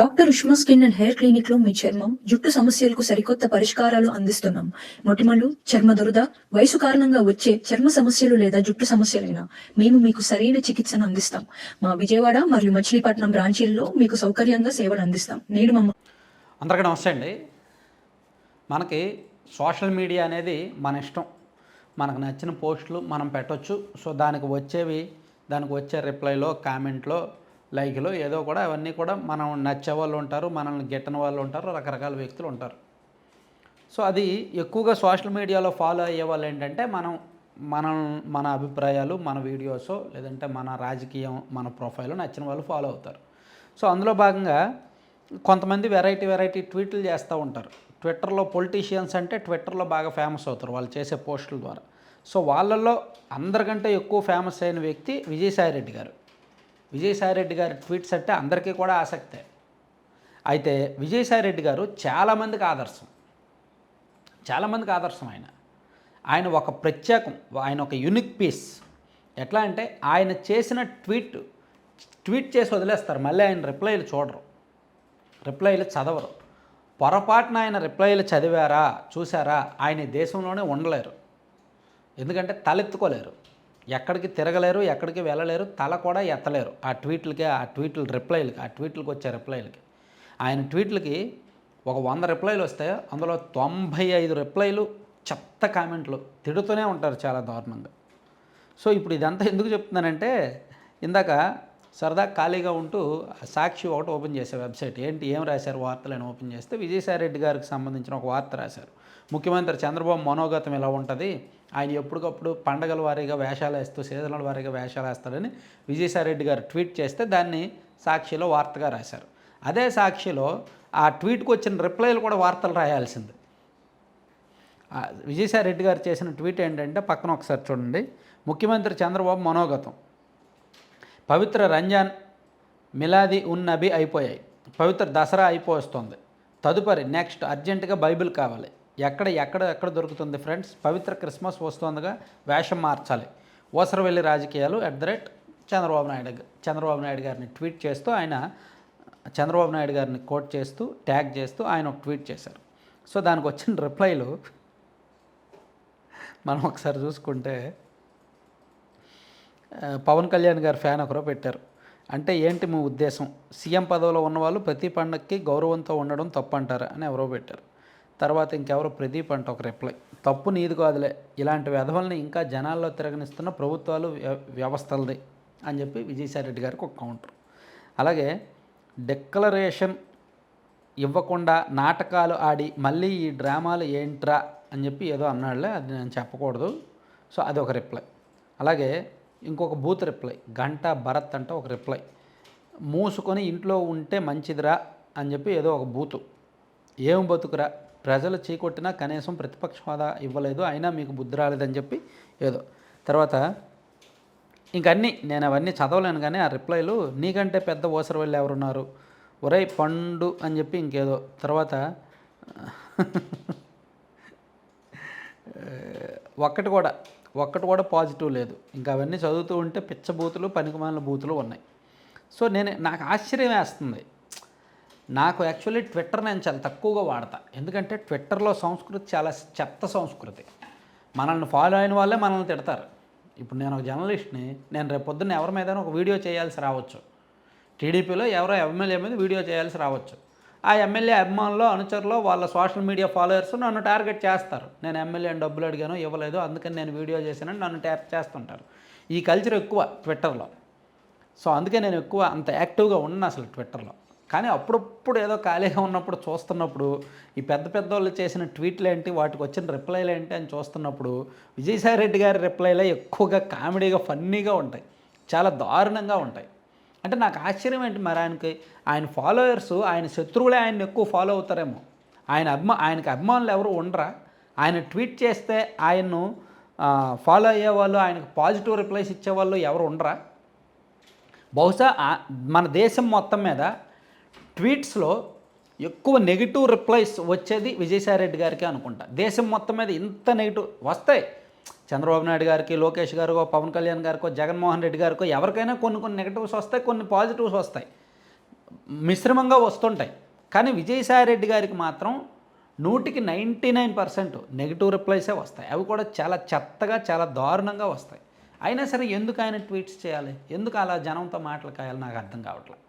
Doctor Ushma skin and hair క్లినిక్లో మీ చర్మం జుట్టు సమస్యలకు సరికొత్త పరిష్కారాలు అందిస్తున్నాం. మొటిమలు చర్మ దురద వయసు కారణంగా వచ్చే చర్మ సమస్యలు లేదా జుట్టు సమస్యలైనా మేము మీకు సరైన చికిత్సను అందిస్తాం. మా విజయవాడ మరియు మచిలీపట్నం బ్రాంచీల్లో మీకు సౌకర్యంగా సేవలు అందిస్తాం. నేను మమ్మ అందరికీ నమస్తే అండి. మనకి సోషల్ మీడియా అనేది మన ఇష్టం. మనకు నచ్చిన పోస్టులు మనం పెట్టొచ్చు. సో దానికి వచ్చేవి దానికి వచ్చే రిప్లైలో కామెంట్లో లైక్లో ఏదో కూడా అవన్నీ కూడా మనం నచ్చే వాళ్ళు ఉంటారు మనల్ని గిట్టని వాళ్ళు ఉంటారు రకరకాల వ్యక్తులు ఉంటారు. సో అది ఎక్కువగా సోషల్ మీడియాలో ఫాలో అయ్యే వాళ్ళు ఏంటంటే మనం మనం మన అభిప్రాయాలు మన వీడియోస్ లేదంటే మన రాజకీయం మన ప్రొఫైల్ నచ్చిన వాళ్ళు ఫాలో అవుతారు. సో అందులో భాగంగా కొంతమంది వెరైటీ వెరైటీ ట్వీట్లు చేస్తూ ఉంటారు. ట్విట్టర్లో పొలిటీషియన్స్ అంటే ట్విట్టర్లో బాగా ఫేమస్ అవుతారు వాళ్ళు చేసే పోస్టుల ద్వారా. సో వాళ్ళల్లో అందరికంటే ఎక్కువ ఫేమస్ అయిన వ్యక్తి విజయసాయి రెడ్డి గారు. విజయసాయి రెడ్డి గారి ట్వీట్స్ అంటే అందరికీ కూడా ఆసక్తే. అయితే విజయసాయి రెడ్డి గారు చాలామందికి ఆదర్శం. చాలామందికి ఆదర్శం ఆయన. ఆయన ఒక ప్రత్యేకం ఆయన ఒక యునిక్ పీస్. ఎట్లా అంటే ఆయన చేసిన ట్వీట్ ట్వీట్ చేసి వదిలేస్తారు. మళ్ళీ ఆయన రిప్లైలు చూడరు. రిప్లైలు చదవరు. పొరపాటున ఆయన రిప్లైలు చదివారా చూసారా ఆయన దేశంలోనే ఉండలేరు. ఎందుకంటే తలెత్తుకోలేరు. ఎక్కడికి తిరగలేరు ఎక్కడికి వెళ్ళలేరు తల కూడా ఎత్తలేరు. ఆ ట్వీట్లకి ఆ ట్వీట్ల రిప్లైలకి ఆ ట్వీట్లకు వచ్చే రిప్లైలకి. ఆయన ట్వీట్లకి ఒక వంద రిప్లైలు వస్తాయో. అందులో తొంభై ఐదు రిప్లైలు చెత్త కామెంట్లు తిడుతూనే ఉంటారు చాలా దారుణంగా. సో ఇప్పుడు ఇదంతా ఎందుకు చెప్తున్నానంటే ఇందాక సరదా ఖాళీగా ఉంటూ సాక్షి ఒకటి ఓపెన్ చేసే వెబ్సైట్. ఏంటి? ఏం రాశారు? వార్తలు అని ఓపెన్ చేస్తే విజయసాయి రెడ్డి గారికి సంబంధించిన ఒక వార్త రాశారు. ముఖ్యమంత్రి చంద్రబాబు మనోగతం ఇలా ఉంటుంది? ఆయన ఎప్పటికప్పుడు పండగల వారీగా వేషాలు వేస్తూ సీజనల వారీగా వేషాలు వేస్తాడని విజయసాయి రెడ్డి గారు ట్వీట్ చేస్తే దాన్ని సాక్షిలో వార్తగా రాశారు. అదే సాక్షిలో ఆ ట్వీట్కి వచ్చిన రిప్లైలు కూడా వార్తలు రాయాల్సింది. విజయసాయి రెడ్డి గారు చేసిన ట్వీట్ ఏంటంటే పక్కన ఒకసారి చూడండి. ముఖ్యమంత్రి చంద్రబాబు మనోగతం. పవిత్ర రంజాన్ మిలాది ఉన్ నబీ అయిపోయాయి. పవిత్ర దసరా అయిపోస్తుంది. తదుపరి నెక్స్ట్ అర్జెంటుగా బైబిల్ కావాలి. ఎక్కడ ఎక్కడ ఎక్కడ దొరుకుతుంది ఫ్రెండ్స్? పవిత్ర క్రిస్మస్ వస్తుందిగా వేషం మార్చాలి. ఓసరవెల్లి రాజకీయాలు at the rate Chandrababu Naidu Chandrababu Naidu గారిని ట్వీట్ చేస్తూ ఆయన చంద్రబాబు నాయుడు గారిని కోట్ చేస్తూ ట్యాగ్ చేస్తూ ఆయన ఒక ట్వీట్ చేశారు. సో దానికి వచ్చిన రిప్లైలు మనం ఒకసారి చూసుకుంటే పవన్ కళ్యాణ్ గారి ఫ్యాన్ ఒకరో పెట్టారు. అంటే ఏంటి మీ ఉద్దేశం? సీఎం పదవిలో ఉన్నవాళ్ళు ప్రతి పండక్కి గౌరవంతో ఉండడం తప్పు అంటారా అని ఎవరో పెట్టారు. తర్వాత ఇంకెవరో ప్రదీప్ అంట ఒక రిప్లై తప్పు నీది కాదులే ఇలాంటి వ్యధవల్ని ఇంకా జనాల్లో తిరగనిస్తున్న ప్రభుత్వాలు వ్యవస్థలది అని చెప్పి విజయసాయిరెడ్డి గారికి ఒక కౌంటర్ అలాగే డిక్లరేషన్ ఇవ్వకుండా నాటకాలు ఆడి మళ్ళీ ఈ డ్రామాలు ఏంట్రా అని చెప్పి ఏదో అన్నాడులే అది నేను చెప్పకూడదు. సో అది ఒక రిప్లై అలాగే ఇంకొక బూత్ రిప్లై. గంట భరత్ అంట ఒక రిప్లై. మూసుకొని ఇంట్లో ఉంటే మంచిదిరా అని చెప్పి ఏదో ఒక బూతు. ఏం బతుకురా? ప్రజలు చీకొట్టినా కనీసం ప్రతిపక్ష హోదా ఇవ్వలేదు అయినా మీకు బుద్ధి రాలేదని చెప్పి ఏదో. తర్వాత ఇంకన్నీ నేను అవన్నీ చదవలేను కానీ ఆ రిప్లైలు నీకంటే పెద్ద ఓసరి వెళ్ళి ఎవరున్నారు? ఒరే పండు అని చెప్పి ఇంకేదో. తర్వాత ఒక్కటి కూడా. ఒక్కటి కూడా పాజిటివ్ లేదు. ఇంకా అవన్నీ చదువుతూ ఉంటే పిచ్చ బూతులు పనికిమాలిన బూతులు ఉన్నాయి. సో నేను నాకు ఆశ్చర్యం వేస్తుంది. నాకు యాక్చువల్లీ ట్విట్టర్ నేను చాలా తక్కువగా వాడతా. ఎందుకంటే ట్విట్టర్లో సంస్కృతి చాలా చెత్త సంస్కృతి. మనల్ని ఫాలో అయిన వాళ్ళే మనల్ని తిడతారు. ఇప్పుడు నేను ఒక జర్నలిస్ట్ని నేను రేపు పొద్దున్న ఎవరి మీద ఒక వీడియో చేయాల్సి రావచ్చు. టీడీపీలో ఎవరో ఎమ్మెల్యే మీద వీడియో చేయాల్సి రావచ్చు. ఆ ఎమ్మెల్యే అభిమానులు అనుచరులు వాళ్ళ సోషల్ మీడియా ఫాలోయర్స్ నన్ను టార్గెట్ చేస్తారు. నేను ఎమ్మెల్యేని డబ్బులు అడిగాను ఇవ్వలేదు అందుకని నేను వీడియో చేశానని నన్ను ట్యాప్ చేస్తుంటారు. ఈ కల్చర్ ఎక్కువ ట్విట్టర్లో. సో అందుకే నేను ఎక్కువ అంత యాక్టివ్గా ఉన్నాను అసలు ట్విట్టర్లో. కానీ అప్పుడప్పుడు ఏదో ఖాళీగా ఉన్నప్పుడు చూస్తున్నప్పుడు ఈ పెద్ద పెద్ద వాళ్ళు చేసిన ట్వీట్లు ఏంటి వాటికి వచ్చిన రిప్లైలు ఏంటి అని చూస్తున్నప్పుడు విజయసాయి రెడ్డి గారి రిప్లైలే ఎక్కువగా కామెడీగా ఫన్నీగా ఉంటాయి. చాలా దారుణంగా ఉంటాయి. అంటే నాకు ఆశ్చర్యం ఏంటి మరి ఆయనకి? ఆయన ఫాలోయర్స్ ఆయన శత్రువులే ఆయన ఎక్కువ ఫాలో అవుతారేమో. ఆయన అభిమా ఆయనకి అభిమానులు ఎవరు ఉండరా? ఆయన ట్వీట్ చేస్తే ఆయన్ను ఫాలో అయ్యేవాళ్ళు ఆయనకు పాజిటివ్ రిప్లైస్ ఇచ్చేవాళ్ళు ఎవరు ఉండరా? బహుశా మన దేశం మొత్తం మీద ట్వీట్స్లో ఎక్కువ నెగిటివ్ రిప్లైస్ వచ్చేది విజయసాయి రెడ్డి గారికి అనుకుంటా. దేశం మొత్తం మీద ఇంత నెగిటివ్ వస్తాయి. చంద్రబాబు నాయుడు గారికి లోకేష్ గారికో పవన్ కళ్యాణ్ గారికో జగన్మోహన్ రెడ్డి గారికో ఎవరికైనా కొన్ని కొన్ని నెగటివ్స్ వస్తాయి కొన్ని పాజిటివ్స్ వస్తాయి. మిశ్రమంగా వస్తుంటాయి. కానీ విజయసాయి రెడ్డి గారికి మాత్రం నూటికి నైంటీ నైన్ పర్సెంట్ నెగిటివ్ రిప్లైసే వస్తాయి. అవి కూడా చాలా చెత్తగా చాలా దారుణంగా వస్తాయి. అయినా సరే ఎందుకు ఆయన ట్వీట్స్ చేయాలి? ఎందుకు అలా జనంతో మాటలు కాయాలి? నాకు అర్థం కావట్లేదు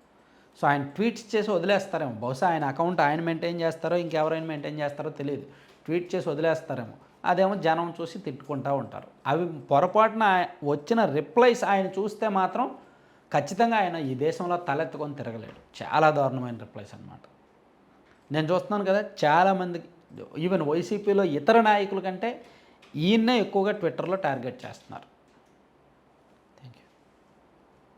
సో ఆయన ట్వీట్స్ చేసి వదిలేస్తారేమో. బహుశా ఆయన అకౌంట్ ఆయన మెయింటైన్ చేస్తారో ఇంకెవరైనా మెయింటైన్ చేస్తారో తెలియదు. ట్వీట్ చేసి వదిలేస్తారేమో. అదేమో జనం చూసి తిట్టుకుంటూ ఉంటారు. అవి పొరపాటున వచ్చిన రిప్లైస్ ఆయన చూస్తే మాత్రం ఖచ్చితంగా ఆయన ఈ దేశంలో తలెత్తుకొని తిరగలేడు. చాలా దారుణమైన రిప్లైస్ అన్నమాట. నేను చూస్తున్నాను కదా చాలామంది ఈవెన్ వైసీపీలో ఇతర నాయకుల కంటే ఈయన్నే ఎక్కువగా ట్విట్టర్లో టార్గెట్ చేస్తున్నారు.